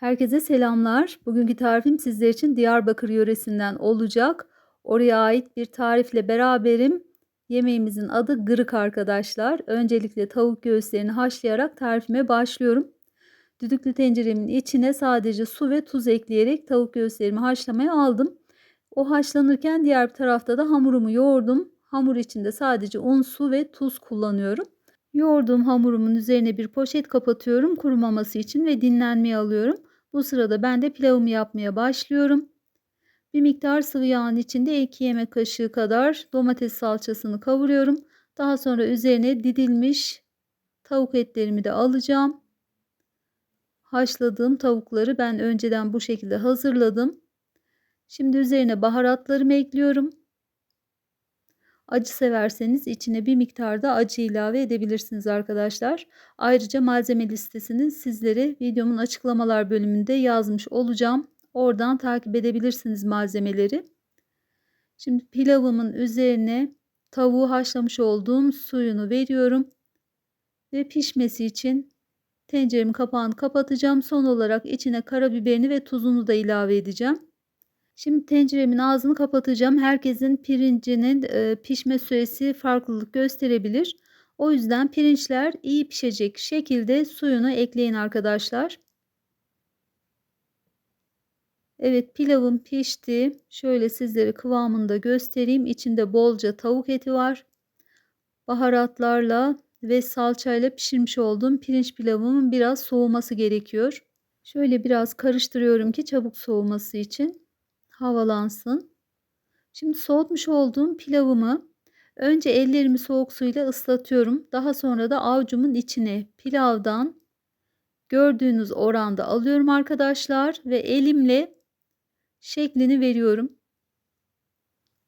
Herkese selamlar. Bugünkü tarifim sizler için Diyarbakır yöresinden olacak. Oraya ait bir tarifle beraberim. Yemeğimizin adı gırık arkadaşlar. Öncelikle tavuk göğüslerini haşlayarak tarifime başlıyorum. Düdüklü tenceremin içine sadece su ve tuz ekleyerek tavuk göğüslerimi haşlamaya aldım. O haşlanırken diğer bir tarafta da hamurumu yoğurdum. Hamur içinde sadece un, su ve tuz kullanıyorum. Yoğurduğum hamurumun üzerine bir poşet kapatıyorum kurumaması için ve dinlenmeye alıyorum. Bu sırada ben de pilavımı yapmaya başlıyorum. Bir miktar sıvı yağın içinde 2 yemek kaşığı kadar domates salçasını kavuruyorum. Daha sonra üzerine didilmiş tavuk etlerimi de alacağım. Haşladığım tavukları ben önceden bu şekilde hazırladım. Şimdi üzerine baharatlarımı ekliyorum. Acı severseniz içine bir miktar da acı ilave edebilirsiniz arkadaşlar. Ayrıca malzeme listesini sizlere videomun açıklamalar bölümünde yazmış olacağım. Oradan takip edebilirsiniz malzemeleri. Şimdi pilavımın üzerine tavuğu haşlamış olduğum suyunu veriyorum. Ve pişmesi için tenceremin kapağını kapatacağım. Son olarak içine karabiberini ve tuzunu da ilave edeceğim. Şimdi tenceremin ağzını kapatacağım. Herkesin pirincinin e, pişme süresi farklılık gösterebilir. O yüzden pirinçler iyi pişecek şekilde suyunu ekleyin arkadaşlar. Evet pilavım pişti. Şöyle sizlere kıvamını da göstereyim. İçinde bolca tavuk eti var. Baharatlarla ve salçayla pişirmiş olduğum pirinç pilavımın biraz soğuması gerekiyor. Şöyle biraz karıştırıyorum ki çabuk soğuması için havalansın. Şimdi soğutmuş olduğum pilavımı önce ellerimi soğuk suyla ıslatıyorum. Daha sonra da avucumun içine pilavdan gördüğünüz oranda alıyorum arkadaşlar ve elimle şeklini veriyorum.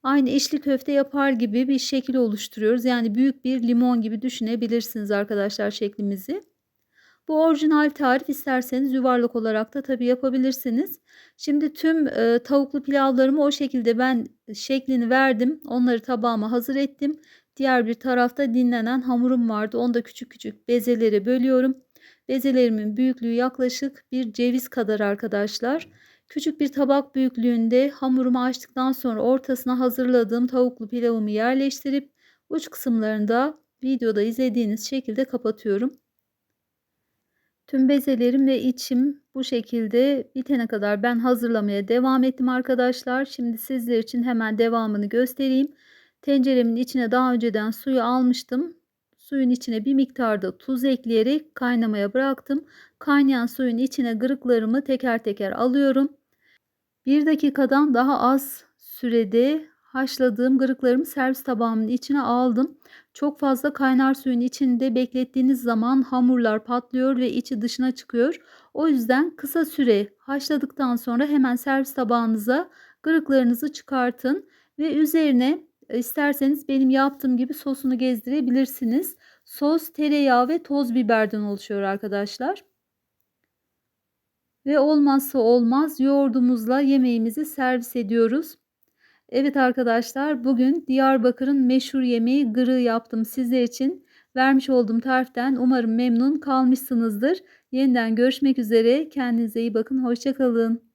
Aynı içli köfte yapar gibi bir şekil oluşturuyoruz. Yani büyük bir limon gibi düşünebilirsiniz arkadaşlar şeklimizi. Bu orijinal tarif isterseniz yuvarlak olarak da tabi yapabilirsiniz. Şimdi tüm e, tavuklu pilavlarımı o şekilde ben şeklini verdim. Onları tabağıma hazır ettim. Diğer bir tarafta dinlenen hamurum vardı. Onu da küçük küçük bezelere bölüyorum. Bezelerimin büyüklüğü yaklaşık bir ceviz kadar arkadaşlar. Küçük bir tabak büyüklüğünde hamurumu açtıktan sonra ortasına hazırladığım tavuklu pilavımı yerleştirip uç kısımlarını da videoda izlediğiniz şekilde kapatıyorum. Tüm bezelerim ve içim bu şekilde bitene kadar ben hazırlamaya devam ettim arkadaşlar. Şimdi sizler için hemen devamını göstereyim. Tenceremin içine daha önceden suyu almıştım. Suyun içine bir miktar da tuz ekleyerek kaynamaya bıraktım. Kaynayan suyun içine gırıklarımı teker teker alıyorum. Bir dakikadan daha az sürede haşladığım gırıklarımı servis tabağımın içine aldım. Çok fazla kaynar suyun içinde beklettiğiniz zaman hamurlar patlıyor ve içi dışına çıkıyor. O yüzden kısa süre haşladıktan sonra hemen servis tabağınıza gırıklarınızı çıkartın ve üzerine e, isterseniz benim yaptığım gibi sosunu gezdirebilirsiniz. Sos tereyağı ve toz biberden oluşuyor arkadaşlar. Ve olmazsa olmaz yoğurdumuzla yemeğimizi servis ediyoruz. Evet arkadaşlar bugün Diyarbakır'ın meşhur yemeği gırı yaptım sizler için. Vermiş olduğum tariften umarım memnun kalmışsınızdır. Yeniden görüşmek üzere. Kendinize iyi bakın. Hoşçakalın.